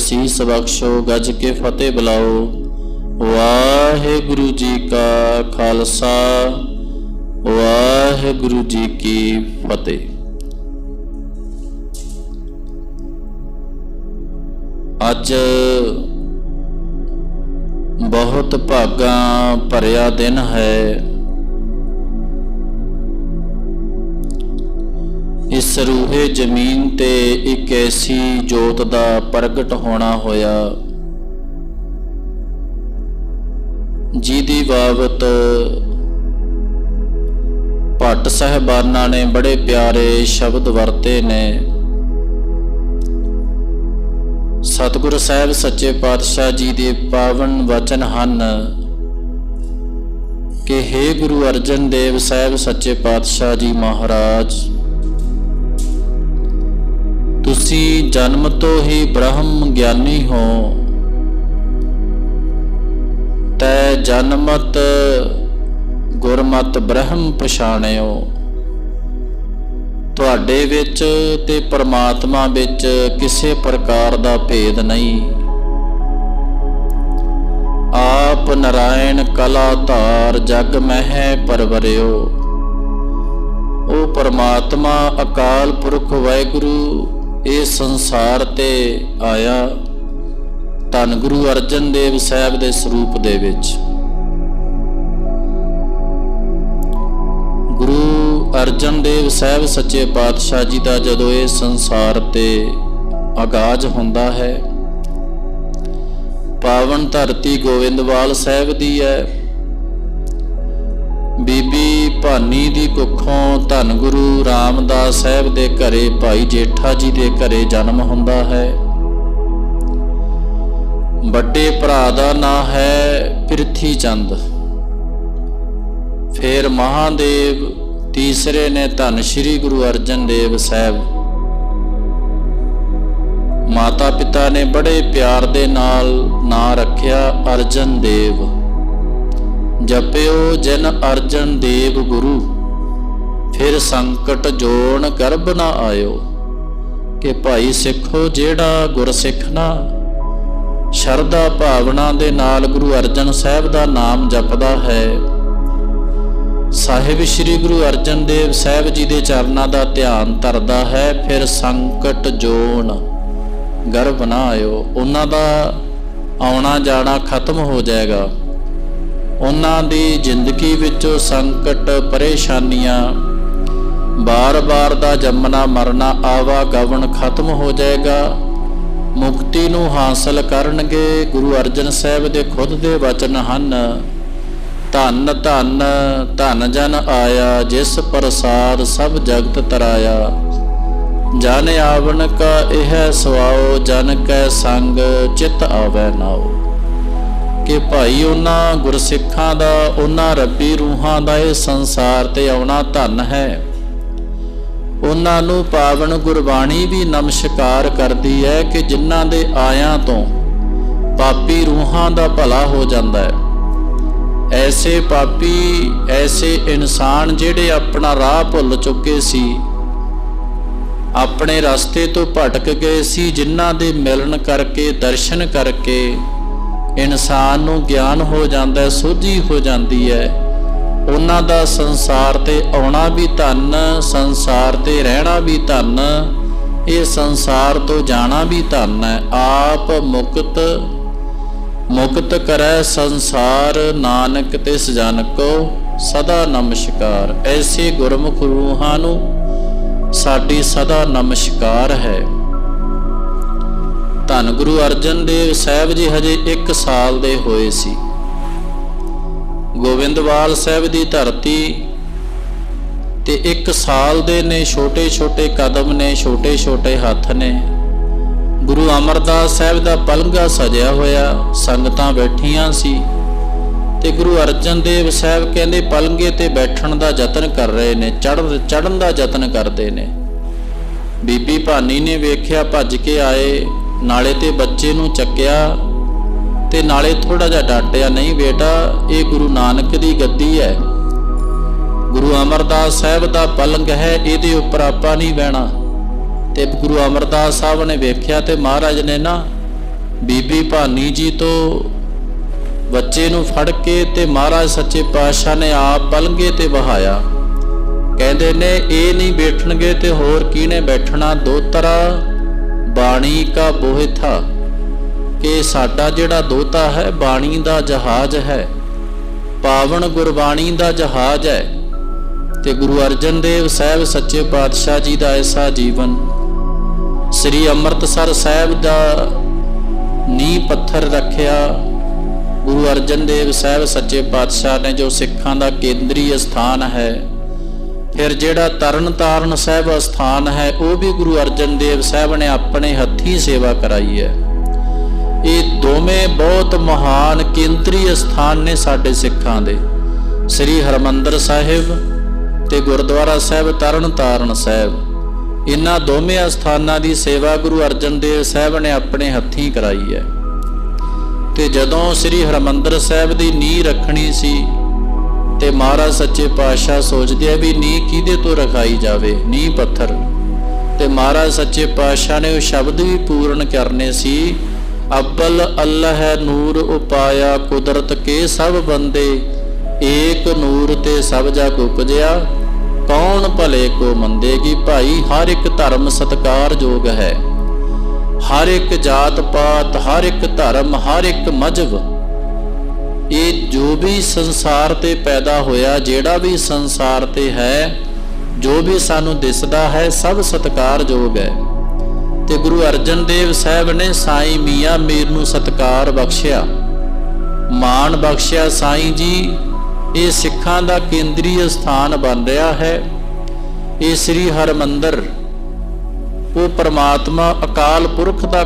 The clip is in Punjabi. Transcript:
ਅਸੀਸ ਬਖਸ਼ੋ ਗੱਜ ਕੇ ਫਤਿਹ ਬੁਲਾਓ। ਵਾਹਿਗੁਰੂ ਜੀ ਕਾ ਖਾਲਸਾ, ਵਾਹਿਗੁਰੂ ਜੀ ਕੀ ਫਤਿਹ। ਅੱਜ ਬਹੁਤ ਭਾਗਾ ਭਰਿਆ ਦਿਨ ਹੈ। ਇਸ ਰੂਹੇ ਜ਼ਮੀਨ ਤੇ ਇੱਕ ਐਸੀ ਜੋਤ ਦਾ ਪ੍ਰਗਟ ਹੋਣਾ ਹੋਇਆ। ਜਿਹਦੀ ਬਾਬਤ ਭੱਟ ਸਹਿਬਾਨਾਂ ਨੇ ਬੜੇ ਪਿਆਰੇ ਸ਼ਬਦ ਵਰਤੇ ਨੇ। ਸਤਿਗੁਰ ਸਾਹਿਬ ਸੱਚੇ ਪਾਤਸ਼ਾਹ ਜੀ ਦੇ ਪਾਵਨ ਵਚਨ ਹਨ ਕਿ हे ਗੁਰੂ ਅਰਜਨ ਦੇਵ ਸਾਹਿਬ ਸੱਚੇ ਪਾਤਸ਼ਾਹ ਜੀ ਮਹਾਰਾਜ ਤੁਸੀਂ ਜਨਮ ਤੋਂ ਹੀ ਬ੍ਰਹਮ ਗਿਆਨੀ ਹੋ। ਤੈ ਜਨਮਤ ਗੁਰਮਤ ਬ੍ਰਹਮ ਪਛਾਣਿਓ। ਤੁਹਾਡੇ ਵਿੱਚ ਤੇ ਪਰਮਾਤਮਾ ਵਿੱਚ ਕਿਸੇ ਪ੍ਰਕਾਰ ਦਾ ਭੇਦ ਨਹੀਂ। ਆਪ ਨਰਾਇਣ ਕਲਾ ਧਾਰ ਜਗ ਮਹਿ ਪਰਵਰਿਓ। ਉਹ ਪਰਮਾਤਮਾ ਅਕਾਲ ਪੁਰਖ ਵਾਹਿਗੁਰੂ ਇਹ ਸੰਸਾਰ ਤੇ ਆਇਆ ਧੰਨ ਗੁਰੂ ਅਰਜਨ ਦੇਵ ਸਾਹਿਬ ਦੇ ਸਰੂਪ ਦੇ ਵਿੱਚ। ਗੁਰੂ ਅਰਜਨ ਦੇਵ ਸਾਹਿਬ ਸੱਚੇ ਪਾਤਸ਼ਾਹ ਜੀ ਦਾ ਜਦੋਂ ਇਹ ਸੰਸਾਰ ਤੇ ਆਗਾਜ਼ ਹੁੰਦਾ ਹੈ, ਪਾਵਨ ਧਰਤੀ ਗੋਇੰਦਵਾਲ ਸਾਹਿਬ ਦੀ ਹੈ ਭਾਨੀ ਦੀ ਕੁੱਖੋਂ ਧੰਨ ਗੁਰੂ ਰਾਮਦਾਸ ਸਾਹਿਬ ਦੇ ਘਰੇ ਭਾਈ ਜੇਠਾ ਜੀ ਦੇ ਘਰੇ ਜਨਮ ਹੁੰਦਾ ਹੈ। ਵੱਡੇ ਭਰਾ ਦਾ ਨਾਂ ਹੈ ਪ੍ਰਿਥੀ ਚੰਦ ਫਿਰ ਮਹਾਦੇਵ ਤੀਸਰੇ ਨੇ ਧੰਨ ਸ਼੍ਰੀ ਗੁਰੂ ਅਰਜਨ ਦੇਵ ਸਾਹਿਬ। ਮਾਤਾ ਪਿਤਾ ਨੇ ਬੜੇ ਪਿਆਰ ਦੇ ਨਾਲ ਨਾਂ ਰੱਖਿਆ ਅਰਜਨ ਦੇਵ। ਜਪਿਓ ਜਿਨ ਅਰਜਨ ਦੇਵ ਗੁਰੂ, ਫਿਰ ਸੰਕਟ ਜੋਣ ਗਰਭ ਨਾ ਆਇਓ। ਕਿ ਭਾਈ ਸਿੱਖੋ ਜਿਹੜਾ ਗੁਰਸਿੱਖ ਨਾ, ਸ਼ਰਧਾ ਭਾਵਨਾ ਦੇ ਨਾਲ ਗੁਰੂ ਅਰਜਨ ਸਾਹਿਬ ਦਾ ਨਾਮ ਜਪਦਾ ਹੈ। ਸਾਹਿਬ ਸ੍ਰੀ ਗੁਰੂ ਅਰਜਨ ਦੇਵ ਸਾਹਿਬ ਜੀ ਦੇ ਚਰਨਾਂ ਦਾ ਧਿਆਨ ਧਰਦਾ ਹੈ, ਫਿਰ ਸੰਕਟ ਜੋਨ ਗਰਭ ਨਾ ਆਇਓ। ਉਹਨਾਂ ਦਾ ਆਉਣਾ ਜਾਣਾ ਖਤਮ ਹੋ ਜਾਏਗਾ। ਉਹਨਾਂ ਦੀ ਜ਼ਿੰਦਗੀ ਵਿੱਚੋਂ ਸੰਕਟ, ਪਰੇਸ਼ਾਨੀਆਂ, ਬਾਰ-ਬਾਰ ਦਾ ਜੰਮਣਾ ਮਰਨਾ ਆਵਾ ਗਵਣ ਖਤਮ ਹੋ ਜਾਏਗਾ। ਮੁਕਤੀ ਨੂੰ ਹਾਸਲ ਕਰਨਗੇ ਗੁਰੂ ਅਰਜਨ ਸਾਹਿਬ ਦੇ ਖੁਦ ਦੇ ਵਚਨ ਹਨ, ਧੰਨ ਧੰਨ, ਧਨ ਜਨ ਆਇਆ, ਜਿਸ ਪ੍ਰਸਾਦ ਸਭ ਜਗਤ ਤਰਾਇਆ। ਜਨ ਆਵਣ ਕਾ ਇਹ ਸਵਾਓ, ਜਨ ਕੈ ਸੰਗ ਚਿਤ ਆਵੈ ਨਾਓ ਕਿ ਭਾਈ, ਉਹਨਾਂ ਗੁਰਸਿੱਖਾਂ ਦਾ, ਉਹਨਾਂ ਰੱਬੀ ਰੂਹਾਂ ਦਾ ਇਹ ਸੰਸਾਰ ਤੇ ਆਉਣਾ ਧੰਨ ਹੈ। ਉਹਨਾਂ ਨੂੰ ਪਾਵਨ ਗੁਰਬਾਣੀ ਵੀ ਨਮਸਕਾਰ ਕਰਦੀ ਹੈ ਕਿ ਜਿਨ੍ਹਾਂ ਦੇ ਆਇਆਂ ਤੋਂ ਪਾਪੀ ਰੂਹਾਂ ਦਾ ਭਲਾ ਹੋ ਜਾਂਦਾ ਹੈ। ਐਸੇ ਪਾਪੀ, ਐਸੇ ਇਨਸਾਨ ਜਿਹੜੇ ਆਪਣਾ ਰਾਹ ਭੁੱਲ ਚੁੱਕੇ ਸੀ, ਆਪਣੇ ਰਸਤੇ ਤੋਂ ਭਟਕ ਗਏ ਸੀ, ਜਿਨ੍ਹਾਂ ਦੇ ਮਿਲਣ ਕਰਕੇ, ਦਰਸ਼ਨ ਕਰਕੇ ਇਨਸਾਨ ਨੂੰ ਗਿਆਨ ਹੋ ਜਾਂਦਾ ਹੈ, ਸੋਝੀ ਹੋ ਜਾਂਦੀ ਹੈ। ਉਹਨਾਂ ਦਾ ਸੰਸਾਰ ਤੇ ਆਉਣਾ ਵੀ ਧੰਨ, ਸੰਸਾਰ ਤੇ ਰਹਿਣਾ ਵੀ ਧੰਨ, ਇਹ ਸੰਸਾਰ ਤੋਂ ਜਾਣਾ ਵੀ ਧੰਨ ਹੈ। ਆਪ ਮੁਕਤ ਮੁਕਤ ਕਰੈ ਸੰਸਾਰ, ਨਾਨਕ ਤਿਸ ਜਨ ਕੋ ਸਦਾ ਨਮਸਕਾਰ। ਐਸੇ ਗੁਰਮੁਖ ਰੂਹਾਂ ਨੂੰ ਸਾਡੀ ਸਦਾ ਨਮਸਕਾਰ ਹੈ। ਧੰਨ ਗੁਰੂ ਅਰਜਨ ਦੇਵ ਸਾਹਿਬ ਜੀ ਹਜੇ 1 ਸਾਲ ਦੇ ਹੋਏ ਸੀ। ਗੋਬਿੰਦਵਾਲ ਸਾਹਿਬ ਦੀ ਧਰਤੀ ਤੇ 1 ਸਾਲ ਦੇ ਨੇ ਛੋਟੇ ਛੋਟੇ ਕਦਮ ਨੇ ਛੋਟੇ ਛੋਟੇ ਹੱਥ ਨੇ। ਗੁਰੂ ਅਮਰਦਾਸ ਸਾਹਿਬ ਦਾ ਪਲੰਗਾ ਸਜਿਆ ਹੋਇਆ, ਸੰਗਤਾਂ ਬੈਠੀਆਂ ਸੀ ਤੇ ਗੁਰੂ ਅਰਜਨ ਦੇਵ ਸਾਹਿਬ ਕਹਿੰਦੇ ਪਲੰਗੇ ਤੇ ਬੈਠਣ ਦਾ ਯਤਨ ਕਰ ਰਹੇ ਨੇ, ਚੜ੍ਹ ਚੜਨ ਦਾ ਯਤਨ ਕਰਦੇ ਨੇ। ਬੀਬੀ ਭਾਨੀ ਨੇ ਵੇਖਿਆ, ਭੱਜ ਕੇ ਆਏ। ਨਾਲੇ ਤੇ ਬੱਚੇ ਨੂੰ ਚੱਕਿਆ ਤੇ ਨਾਲੇ ਥੋੜਾ ਜਿਹਾ ਡਾਂਟਿਆ ਨਹੀਂ ਬੇਟਾ, ਇਹ ਗੁਰੂ ਨਾਨਕ ਦੀ ਗੱਦੀ ਹੈ। ਗੁਰੂ ਅਮਰਦਾਸ ਸਾਹਿਬ ਦਾ ਪਲੰਗ ਹੈ, ਇਹਦੇ ਉੱਪਰ ਆਪਾਂ ਨਹੀਂ ਬਹਿਣਾ। ਤੇ ਗੁਰੂ ਅਮਰਦਾਸ ਸਾਹਿਬ ਨੇ ਵੇਖਿਆ ਤੇ ਮਹਾਰਾਜ ਨੇ ਨਾ ਬੀਬੀ ਭਾਨੀ ਜੀ ਤੋਂ ਬੱਚੇ ਨੂੰ ਫੜ ਕੇ ਤੇ ਮਹਾਰਾਜ ਸੱਚੇ ਪਾਤਸ਼ਾਹ ਨੇ ਆਪ ਪਲੰਗੇ ਤੇ ਵਹਾਇਆ। ਕਹਿੰਦੇ ਨੇ, ਇਹ ਨਹੀਂ ਬੈਠਣਗੇ ਤੇ ਹੋਰ ਕਿਹਨੇ ਬੈਠਣਾ? ਦੋ ਤਰ੍ਹਾਂ ਬਾਣੀ ਕਾ ਬੋਹਿ ਥਾ ਕਿ ਸਾਡਾ ਜਿਹੜਾ ਦੋਤਾ ਹੈ, ਬਾਣੀ ਦਾ ਜਹਾਜ਼ ਹੈ। ਪਾਵਨ ਗੁਰਬਾਣੀ ਦਾ ਜਹਾਜ਼ ਹੈ। ਤੇ ਗੁਰੂ ਅਰਜਨ ਦੇਵ ਸਾਹਿਬ ਸੱਚੇ ਪਾਤਸ਼ਾਹ ਜੀ ਦਾ ਐਸਾ ਜੀਵਨ। ਸ੍ਰੀ ਅੰਮ੍ਰਿਤਸਰ ਸਾਹਿਬ ਦਾ ਨੀਂਹ ਪੱਥਰ ਰੱਖਿਆ ਗੁਰੂ ਅਰਜਨ ਦੇਵ ਸਾਹਿਬ ਸੱਚੇ ਪਾਤਸ਼ਾਹ ਨੇ, ਜੋ ਸਿੱਖਾਂ ਦਾ ਕੇਂਦਰੀ ਸਥਾਨ ਹੈ। ਫਿਰ ਜਿਹੜਾ ਤਰਨਤਾਰਨ ਸਾਹਿਬ ਸਥਾਨ ਹੈ, ਉਹ ਵੀ ਗੁਰੂ ਅਰਜਨ ਦੇਵ ਸਾਹਿਬ ਨੇ ਆਪਣੇ ਹੱਥੀਂ ਸੇਵਾ ਕਰਾਈ ਹੈ। ਇਹ ਦੋਵੇਂ ਬਹੁਤ ਮਹਾਨ ਕੇਂਦਰੀ ਸਥਾਨ ਨੇ ਸਾਡੇ ਸਿੱਖਾਂ ਦੇ। ਸ੍ਰੀ ਹਰਮੰਦਰ ਸਾਹਿਬ ਤੇ ਗੁਰਦੁਆਰਾ ਸਾਹਿਬ ਤਰਨ ਤਾਰਨ ਸਾਹਿਬ। ਇਹਨਾਂ ਦੋਵੇਂ ਸਥਾਨਾਂ ਦੀ ਸੇਵਾ ਗੁਰੂ ਅਰਜਨ ਦੇਵ ਸਾਹਿਬ ਨੇ ਆਪਣੇ ਹੱਥੀਂ ਕਰਾਈ ਹੈ। ਤੇ ਜਦੋਂ ਸ੍ਰੀ ਹਰਮੰਦਰ ਸਾਹਿਬ ਦੀ ਨੀਂਹ ਰੱਖਣੀ ਸੀ ਤੇ ਮਹਾਰਾਜ ਸੱਚੇ ਪਾਤਸ਼ਾਹ ਸੋਚਦੇ ਆ ਵੀ ਨੀਂਹ ਕਿਹਦੇ ਤੋਂ ਰਖਾਈ ਜਾਵੇ? ਨੀਂਹ ਪੱਥਰ। ਤੇ ਮਹਾਰਾਜ ਸੱਚੇ ਪਾਤਸ਼ਾਹ ਨੇ ਉਹ ਸ਼ਬਦ ਵੀ ਪੂਰਨ ਕਰਨੇ ਸੀ, ਅਬਲ ਅੱਲਾਹ ਨੂਰ ਉਪਾਇਆ ਕੁਦਰਤ ਕੇ ਸਭ ਬੰਦੇ, ਏਕ ਨੂਰ ਤੇ ਸਭ ਜਗ ਉਪਜਿਆ, ਕੌਣ ਭਲੇ ਕੋ ਮੰਦੇ ਕੀ ਭਾਈ? ਹਰ ਇੱਕ ਧਰਮ ਸਤਕਾਰਯੋਗ ਹੈ। ਹਰ ਇੱਕ ਜਾਤ ਪਾਤ, ਹਰ ਇੱਕ ਧਰਮ, ਹਰ ਇੱਕ ਮਜਬ। ਇਹ ਜੋ ਵੀ ਸੰਸਾਰ ਤੇ ਪੈਦਾ ਹੋਇਆ, ਜਿਹੜਾ ਵੀ ਸੰਸਾਰ ਤੇ ਹੈ, ਜੋ ਵੀ ਸਾਨੂੰ ਦਿਸਦਾ ਹੈ, ਸਭ ਸਤਕਾਰਯੋਗ ਹੈ। ਤੇ ਗੁਰੂ ਅਰਜਨ ਦੇਵ ਸਾਹਿਬ ਨੇ ਸਾਈ ਮੀਆਂ ਮੀਰ ਨੂੰ ਸਤਕਾਰ ਬਖਸ਼ਿਆ। ਮਾਣ ਬਖਸ਼ਿਆ ਸਾਈ ਜੀ। ਇਹ ਸਿੱਖਾਂ ਦਾ ਕੇਂਦਰੀ ਸਥਾਨ ਬਣ ਰਿਹਾ ਹੈ। ਇਹ ਸ੍ਰੀ ਹਰਮੰਦਰ, ਉਹ ਪਰਮਾਤਮਾ ਅਕਾਲ ਪੁਰਖ ਦਾ